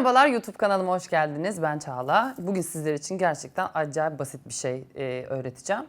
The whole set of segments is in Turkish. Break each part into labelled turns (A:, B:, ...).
A: Merhabalar YouTube kanalıma hoş geldiniz. Ben Çağla. Bugün sizler için gerçekten acayip basit bir şey e, öğreteceğim.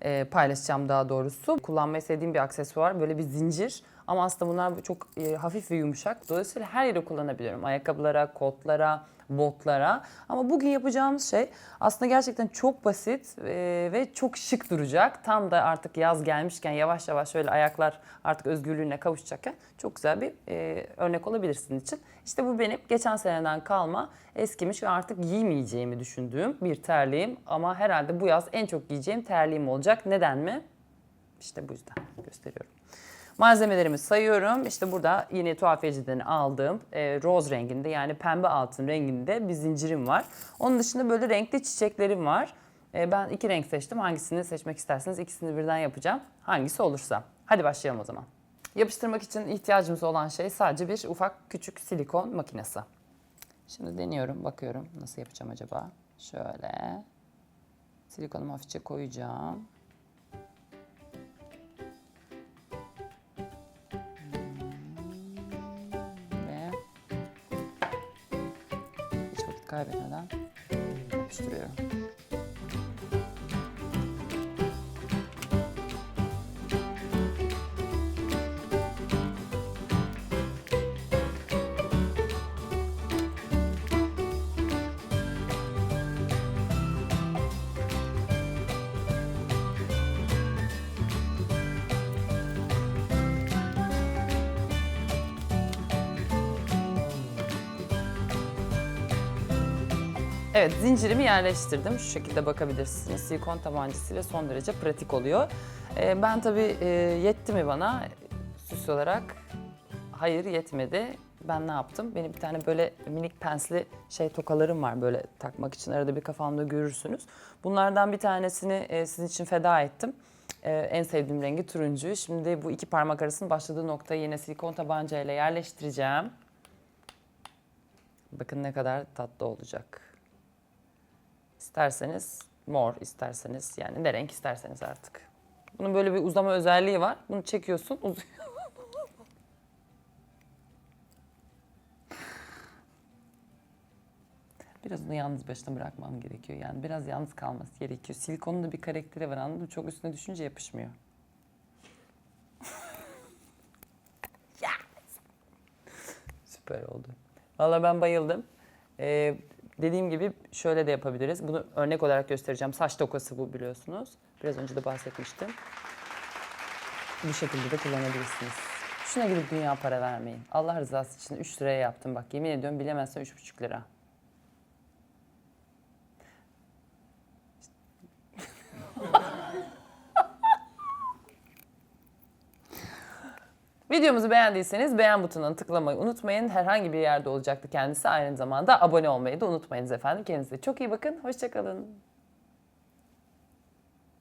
A: E, paylaşacağım daha doğrusu. Kullanmayı sevdiğim bir aksesuar. Böyle bir zincir. Ama aslında bunlar çok e, hafif ve yumuşak. Dolayısıyla her yere kullanabiliyorum. Ayakkabılara, kotlara, botlara. Ama bugün yapacağımız şey aslında gerçekten çok basit e, ve çok şık duracak. Tam da artık yaz gelmişken yavaş yavaş şöyle ayaklar artık özgürlüğüne kavuşacakken çok güzel bir e, örnek olabilir sizin için. İşte bu benim geçen seneden kalma eskimiş ve artık giymeyeceğimi düşündüğüm bir terliğim. Ama herhalde bu yaz en çok giyeceğim terliğim olacak. Neden mi? İşte bu yüzden gösteriyorum. Malzemelerimi sayıyorum. İşte burada yine tuhafiyeciden aldığım e, roz renginde yani pembe altın renginde bir zincirim var. Onun dışında böyle renkli çiçeklerim var. E, ben iki renk seçtim. Hangisini seçmek isterseniz ikisini birden yapacağım. Hangisi olursa. Hadi başlayalım o zaman. Yapıştırmak için ihtiyacımız olan şey sadece bir ufak küçük silikon makinesi. Şimdi deniyorum, bakıyorum nasıl yapacağım acaba. Şöyle silikonumu hafifçe koyacağım. Kaybetmeden yapıştırıyorum. Evet zincirimi yerleştirdim. Şu şekilde bakabilirsiniz. Silikon tabancasıyla son derece pratik oluyor. Ee, ben tabii e, yetti mi bana süs olarak? Hayır yetmedi. Ben ne yaptım? Benim bir tane böyle minik pensli şey tokalarım var böyle takmak için. Arada bir kafamda görürsünüz. Bunlardan bir tanesini e, sizin için feda ettim. E, en sevdiğim rengi turuncu. Şimdi bu iki parmak arasının başladığı noktayı yine silikon tabancayla yerleştireceğim. Bakın ne kadar tatlı olacak. İsterseniz mor, isterseniz yani ne renk isterseniz artık. Bunun böyle bir uzama özelliği var. Bunu çekiyorsun, uzuyor. Biraz onu yalnız başına bırakmam gerekiyor. Yani biraz yalnız kalması gerekiyor. Silikonun da bir karakteri var anladın mı? Çok üstüne düşünce yapışmıyor. Süper oldu. Valla ben bayıldım. Ee, dediğim gibi şöyle de yapabiliriz. Bunu örnek olarak göstereceğim. Saç tokası bu biliyorsunuz. Biraz önce de bahsetmiştim. Bu şekilde de kullanabilirsiniz. Şuna gidip dünya para vermeyin. Allah rızası için 3 liraya yaptım bak. Yemin ediyorum bilemezsen 3,5 lira. Videomuzu beğendiyseniz beğen butonuna tıklamayı unutmayın. Herhangi bir yerde olacaktı kendisi. Aynı zamanda abone olmayı da unutmayınız efendim. Kendinize çok iyi bakın. Hoşçakalın.